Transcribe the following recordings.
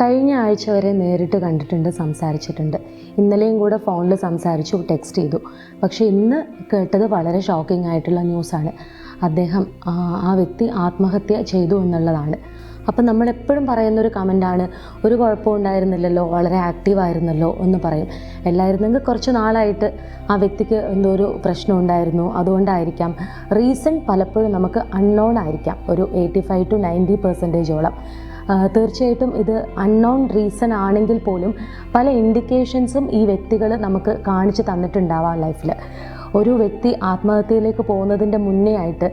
കഴിഞ്ഞ ആഴ്ച വരെ നേരിട്ട് കണ്ടിട്ടുണ്ട് സംസാരിച്ചിട്ടുണ്ട്. ഇന്നലെയും കൂടെ ഫോണിൽ സംസാരിച്ചു ടെക്സ്റ്റ് ചെയ്തു. പക്ഷേ ഇന്ന് കേട്ടത് വളരെ ഷോക്കിംഗ് ആയിട്ടുള്ള ന്യൂസാണ് അദ്ദേഹം ആ, വ്യക്തി ആത്മഹത്യ ചെയ്തു എന്നുള്ളതാണ്. അപ്പം നമ്മൾ എപ്പോഴും പറയുന്ന ഒരു കമന്റാണ് ഒരു കുഴപ്പവും ഉണ്ടായിരുന്നില്ലല്ലോ വളരെ ആക്റ്റീവ് ആയിരുന്നല്ലോ എന്ന് പറയും. എല്ലായിരുന്നെങ്കിൽ കുറച്ച് നാളായിട്ട് ആ വ്യക്തിക്ക് എന്തോ ഒരു പ്രശ്നം ഉണ്ടായിരുന്നു. അതുകൊണ്ടായിരിക്കാം. റീസൺ പലപ്പോഴും നമുക്ക് അൺനോൺ ആയിരിക്കാം. ഒരു എയ്റ്റി ഫൈവ് ടു നയന്റി പെർസെന്റേജോളം തീർച്ചയായിട്ടും ഇത് അൺനോൺ റീസൺ ആണെങ്കിൽ പോലും പല ഇൻഡിക്കേഷൻസും ഈ വ്യക്തികൾ നമുക്ക് കാണിച്ചു തന്നിട്ടുണ്ടാവാം ലൈഫിൽ ഒരു വ്യക്തി ആത്മഹത്യയിലേക്ക് പോകുന്നതിന്റെ മുന്നേ ആയിട്ട്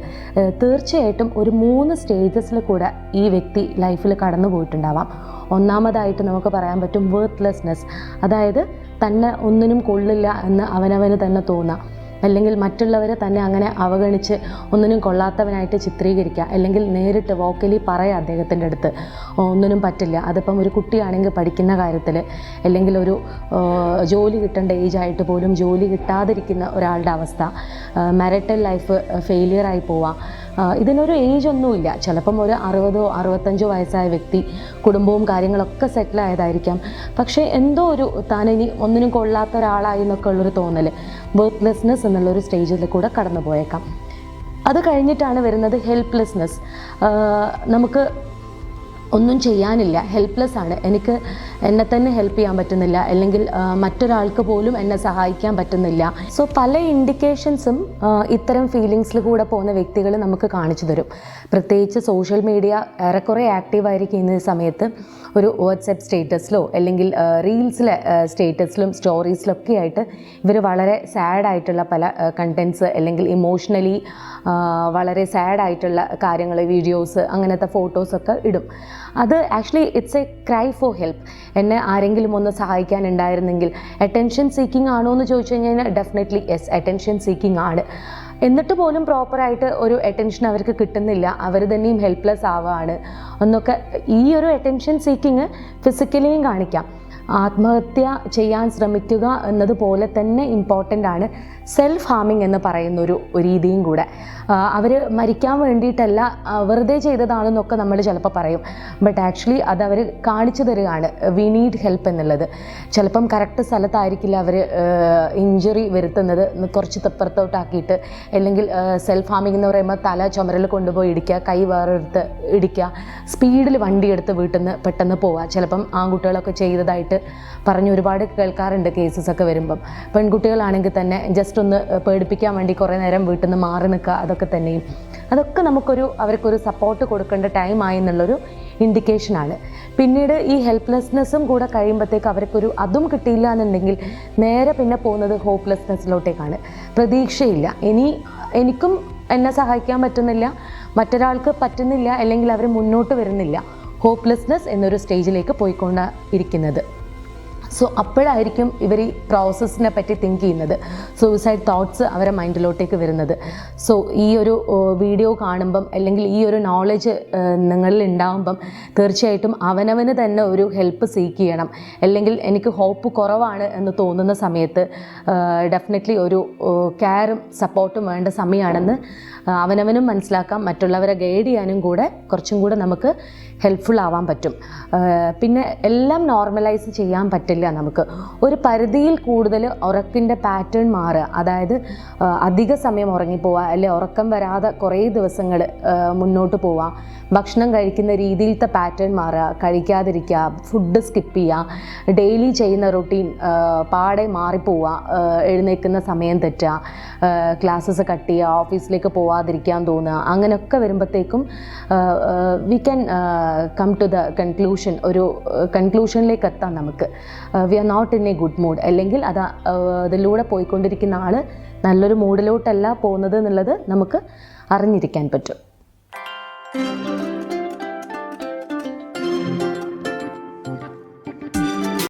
തീർച്ചയായിട്ടും ഒരു മൂന്ന് സ്റ്റേജസിൽ കൂടെ ഈ വ്യക്തി ലൈഫിൽ കടന്നു പോയിട്ടുണ്ടാവാം. ഒന്നാമതായിട്ട് നമുക്ക് പറയാൻ പറ്റും വേർത്ത്ലെസ്നെസ് അതായത് തന്നെ ഒന്നിനും കൊള്ളില്ല എന്ന് അവനവന് തന്നെ തോന്നാം. അല്ലെങ്കിൽ മറ്റുള്ളവരെ തന്നെ അങ്ങനെ അവഗണിച്ച് ഒന്നിനും കൊള്ളാത്തവനായിട്ട് ചിത്രീകരിക്കുക. അല്ലെങ്കിൽ നേരിട്ട് വോക്കലി പറയാം അദ്ദേഹത്തിന്റെ അടുത്ത് ഒന്നിനും പറ്റില്ല. അതിപ്പം ഒരു കുട്ടിയാണെങ്കിൽ പഠിക്കുന്ന കാര്യത്തിൽ അല്ലെങ്കിൽ ഒരു ജോലി കിട്ടേണ്ട ഏജ് ആയിട്ട് പോലും ജോലി കിട്ടാതിരിക്കുന്ന ഒരാളുടെ അവസ്ഥ മാരിറ്റൽ ലൈഫ് ഫെയിലിയറായി പോവാം. ഇതിനൊരു ഏജ് ഒന്നുമില്ല. ചിലപ്പം ഒരു അറുപതോ അറുപത്തഞ്ചോ വയസ്സായ വ്യക്തി കുടുംബവും കാര്യങ്ങളൊക്കെ സെറ്റിൽ ആയതായിരിക്കാം. പക്ഷേ എന്തോ ഒരു താൻ ഇനി ഒന്നിനും കൊള്ളാത്ത ഒരാളായി എന്നൊക്കെ ഉള്ളൊരു തോന്നൽ ബർത്ത്ലെസ്നെസ് എന്നുള്ളൊരു സ്റ്റേജിൽ കൂടെ കടന്നു പോയേക്കാം അത് കഴിഞ്ഞിട്ടാണ് വരുന്നത് ഹെൽപ്ലെസ്നെസ് നമുക്ക് ഒന്നും ചെയ്യാനില്ല. ഹെൽപ്ലെസ് ആണ്. എനിക്ക് എന്നെ തന്നെ ഹെൽപ്പ് ചെയ്യാൻ പറ്റുന്നില്ല. അല്ലെങ്കിൽ മറ്റൊരാൾക്ക് പോലും എന്നെ സഹായിക്കാൻ പറ്റുന്നില്ല. സോ പല ഇൻഡിക്കേഷൻസും ഇത്തരം ഫീലിങ്സിൽ കൂടെ പോകുന്ന വ്യക്തികൾ നമുക്ക് കാണിച്ചു തരും. പ്രത്യേകിച്ച് സോഷ്യൽ മീഡിയ ഏറെക്കുറെ ആക്റ്റീവ് ആയിരിക്കുന്ന ഈ സമയത്ത്. ഒരു വാട്സപ്പ് സ്റ്റേറ്റസിലോ അല്ലെങ്കിൽ റീൽസിലെ സ്റ്റേറ്റസിലും സ്റ്റോറീസിലൊക്കെ ആയിട്ട് ഇവർ വളരെ സാഡ് ആയിട്ടുള്ള പല കണ്ടൻസ് അല്ലെങ്കിൽ ഇമോഷണലി വളരെ സാഡ് ആയിട്ടുള്ള കാര്യങ്ങൾ വീഡിയോസ് അങ്ങനത്തെ ഫോട്ടോസൊക്കെ ഇടും. അത് actually it's a cry for help എന്നെ ആരെങ്കിലും ഒന്ന് സഹായിക്കാനുണ്ടായിരുന്നെങ്കിൽ അറ്റൻഷൻ സീക്കിംഗ് ആണോ എന്ന് ചോദിച്ചു കഴിഞ്ഞാൽ ഡെഫിനറ്റ്ലി യെസ് അറ്റൻഷൻ സീക്കിംഗ് ആണ്. എന്നിട്ട് പോലും പ്രോപ്പറായിട്ട് ഒരു അറ്റൻഷൻ അവർക്ക് കിട്ടുന്നില്ല. അവർ തന്നെയും ഹെൽപ്ലെസ് ആവുകയാണ് എന്നൊക്കെ ഈ ഒരു അറ്റൻഷൻ സീക്കിങ് ഫിസിക്കലിയും കാണിക്കാം. ആത്മഹത്യ ചെയ്യാൻ ശ്രമിക്കുക എന്നതുപോലെ തന്നെ ഇമ്പോർട്ടന്റ് ആണ്. സെൽഫ് ഹാമിങ് എന്ന് പറയുന്ന ഒരു ഒരു രീതിയും കൂടെ. അവർ മരിക്കാൻ വേണ്ടിയിട്ടല്ല വെറുതെ ചെയ്തതാണെന്നൊക്കെ നമ്മൾ ചിലപ്പോൾ പറയും. ബട്ട് ആക്ച്വലി അത് അവർ കാണിച്ചു തരികയാണ്. വി നീഡ് ഹെൽപ്പ് എന്നുള്ളത്. ചിലപ്പം കറക്റ്റ് സ്ഥലത്തായിരിക്കില്ല അവർ ഇഞ്ചുറി വരുത്തുന്നത്. കുറച്ച് തെപ്പുറത്തോട്ടാക്കിയിട്ട് അല്ലെങ്കിൽ സെൽഫ് ഹാമിങ് എന്ന് പറയുമ്പോൾ തല ചുമരൽ കൊണ്ടുപോയി ഇടിക്കുക കൈ വേറെടുത്ത് ഇടിക്കുക സ്പീഡിൽ വണ്ടി എടുത്ത് വീട്ടിൽ നിന്ന് പെട്ടെന്ന് പോവുക. ചിലപ്പം ആൺകുട്ടികളൊക്കെ ചെയ്തതായിട്ട് പറഞ്ഞ് ഒരുപാട് കേൾക്കാറുണ്ട് കേസസ് ഒക്കെ വരുമ്പം. പെൺകുട്ടികളാണെങ്കിൽ തന്നെ ജസ്റ്റ് ഒന്ന് പേടിപ്പിക്കാൻ വേണ്ടി കുറേ നേരം വീട്ടിൽ നിന്ന് മാറി നിൽക്കുക അതൊക്കെ തന്നെയും. അതൊക്കെ നമുക്കൊരു അവർക്കൊരു സപ്പോർട്ട് കൊടുക്കേണ്ട ടൈമായി എന്നുള്ളൊരു ഇൻഡിക്കേഷനാണ് പിന്നീട് ഈ ഹെൽപ്ലെസ്നെസ്സും കൂടെ കഴിയുമ്പോഴത്തേക്ക് അവർക്കൊരു അതും കിട്ടിയില്ല എന്നുണ്ടെങ്കിൽ നേരെ പിന്നെ പോകുന്നത് ഹോപ്പ്ലെസ്നെസ്സിലോട്ടേക്കാണ് പ്രതീക്ഷയില്ല. ഇനി എനിക്കും എന്നെ സഹായിക്കാൻ പറ്റുന്നില്ല മറ്റൊരാൾക്ക് പറ്റുന്നില്ല അല്ലെങ്കിൽ അവർ മുന്നോട്ട് വരുന്നില്ല. ഹോപ്പ്ലെസ്നെസ് എന്നൊരു സ്റ്റേജിലേക്ക് പോയിക്കൊണ്ട് ഇരിക്കുന്നത്. സോ അപ്പോഴായിരിക്കും ഇവർ ഈ പ്രോസസ്സിനെ പറ്റി തിങ്ക് ചെയ്യുന്നത്. സൂയിസൈഡ് തോട്ട്സ് അവരെ മൈൻഡിലോട്ടേക്ക് വരുന്നത്. സോ ഈ ഒരു വീഡിയോ കാണുമ്പം അല്ലെങ്കിൽ ഈ ഒരു നോളജ് നിങ്ങളിൽ ഉണ്ടാകുമ്പം തീർച്ചയായിട്ടും അവനവന് തന്നെ ഒരു ഹെൽപ്പ് സീക്ക് ചെയ്യണം. അല്ലെങ്കിൽ എനിക്ക് ഹോപ്പ് കുറവാണ് എന്ന് തോന്നുന്ന സമയത്ത് ഡെഫിനറ്റ്ലി ഒരു കെയറും സപ്പോർട്ടും വേണ്ട സമയമാണെന്ന് അവനവനും മനസ്സിലാക്കാം. മറ്റുള്ളവരെ ഗൈഡ് ചെയ്യാനും കൂടെ കുറച്ചും കൂടെ നമുക്ക് ഹെൽപ്ഫുൾ ആവാൻ പറ്റും. പിന്നെ എല്ലാം നോർമലൈസ് ചെയ്യാൻ പറ്റില്ല. നമുക്ക്. ഒരു പരിധിയിൽ കൂടുതൽ ഉറക്കിന്റെ പാറ്റേൺ മാറുക. അതായത് അധിക സമയം ഉറങ്ങിപ്പോവുക അല്ലെ ഉറക്കം വരാതെ കുറേ ദിവസങ്ങൾ മുന്നോട്ട് പോവുക. ഭക്ഷണം കഴിക്കുന്ന രീതിയിലത്തെ പാറ്റേൺ മാറുക. കഴിക്കാതിരിക്കുക ഫുഡ് സ്കിപ്പ് ചെയ്യുക ഡെയിലി ചെയ്യുന്ന റൊട്ടീൻ പാടെ മാറിപ്പോവുക എഴുന്നേൽക്കുന്ന സമയം തെറ്റുക ക്ലാസ്സസ് കട്ട് ചെയ്യുക ഓഫീസിലേക്ക് പോവാതിരിക്കാൻ തോന്നുക അങ്ങനെയൊക്കെ വരുമ്പോഴത്തേക്കും we can come to the conclusion ഒരു കൺക്ലൂഷനിലേക്ക് എത്താം നമുക്ക്. We are not in a good mood അല്ലെങ്കിൽ അത് അതിലൂടെ പോയിക്കൊണ്ടിരിക്കുന്ന ആൾ നല്ലൊരു മൂഡിലോട്ടല്ല പോകുന്നത് എന്നുള്ളത് നമുക്ക് അറിഞ്ഞിരിക്കാൻ പറ്റും.